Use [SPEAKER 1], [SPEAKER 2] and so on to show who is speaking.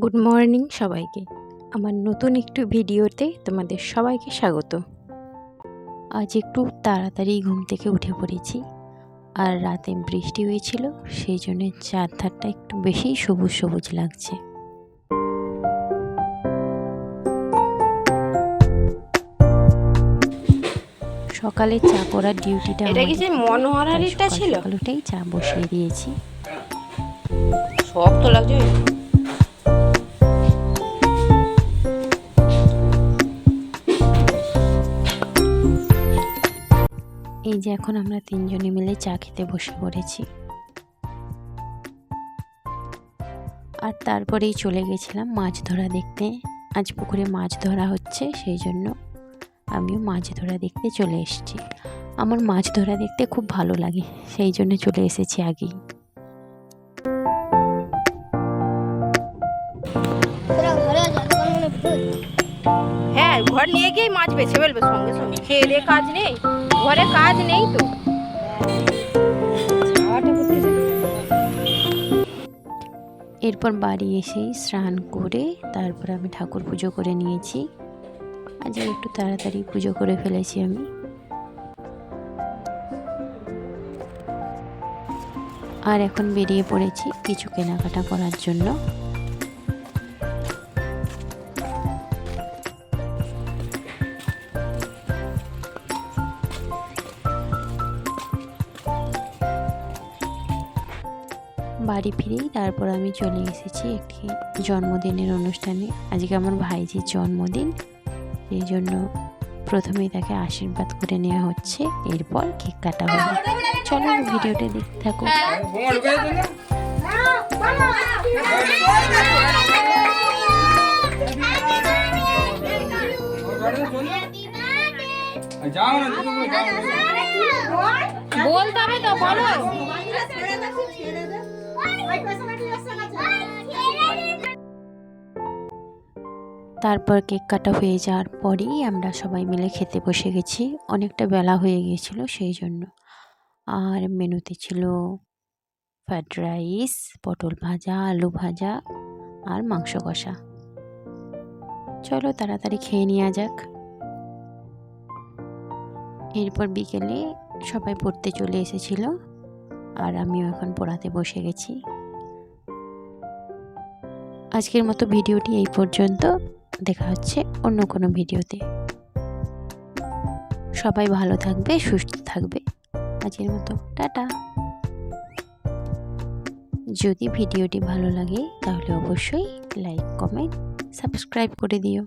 [SPEAKER 1] Good morning সবাইকে। আমার নতুন একটু ভিডিওতে তোমাদের সবাইকে স্বাগত। আজ একটু তাড়াতাড়ি ঘুম থেকে উঠে পড়েছি আর রাতে বৃষ্টি হয়েছিল সেই জন্য চারধারটা একটু বেশিই সবুজ সবুজ লাগছে। সকালে চা করার ডিউটিটা
[SPEAKER 2] এটা কি মনোহরারিটা ছিল?
[SPEAKER 1] সকাল চা বসিয়ে দিয়েছি।
[SPEAKER 2] শক্ত লাগছে।
[SPEAKER 1] এই যে এখন আমরা তিনজনে মিলে চা খেতে বসে পড়েছি। আর তারপরেই চলে গেছিলাম মাছ ধরা দেখতে। আজ পুকুরে মাছ ধরা হচ্ছে, সেই জন্য আমিও মাছ ধরা দেখতে চলে এসেছি। আমার মাছ ধরা দেখতে খুব ভালো লাগে, সেই জন্য চলে এসেছি আগেই।
[SPEAKER 2] হ্যাঁ ঘর নিয়ে গিয়ে মাছ বেছে ফেলবে সঙ্গে সঙ্গে। খেয়ে কাজ নেই, ঘরে কাজ নেই তো।
[SPEAKER 1] এরপর বাড়ি এসেই স্নান করে তারপর আমি ঠাকুর পুজো করে নিয়েছি। আজ একটু তাড়াতাড়ি পুজো করে ফেলেছি আমি। আর এখন বেরিয়ে পড়েছি কিছু কেনাকাটা করার জন্য। বাড়ি ফিরেই তারপর আমি চলে এসেছি একটি জন্মদিনের অনুষ্ঠানে। আজকে আমার ভাইজির জন্মদিন। সেই জন্য প্রথমেই তাকে আশীর্বাদ করে নেওয়া হচ্ছে। এরপর কেক কাটা হবে। চলো ভিডিওটা দেখতে থাকো।
[SPEAKER 2] বলতে হবে তো বলো।
[SPEAKER 1] তারপর কেক কাটা হয়ে যাওয়ার পরেই আমরা সবাই মিলে খেতে বসে গেছি। অনেকটা বেলা হয়ে গিয়েছিল সেই জন্য। আর মেনুতে ছিল ফ্রাইড রাইস পটল ভাজা, আলু ভাজা আর মাংস কষা। চলো তাড়াতাড়ি খেয়ে নেওয়া যাক। এরপর বিকেলে সবাই পড়তে চলে এসেছিল আর আমিও এখন পড়াতে বসে গেছি। আজকের মতো ভিডিওটি এই পর্যন্ত। দেখা হচ্ছে অন্য কোনো ভিডিওতে। সবাই ভালো থাকবে, সুস্থ থাকবে। আজকের মতো টাটা। যদি ভিডিওটি ভালো লাগে তাহলে অবশ্যই লাইক, কমেন্ট, সাবস্ক্রাইব করে দিও।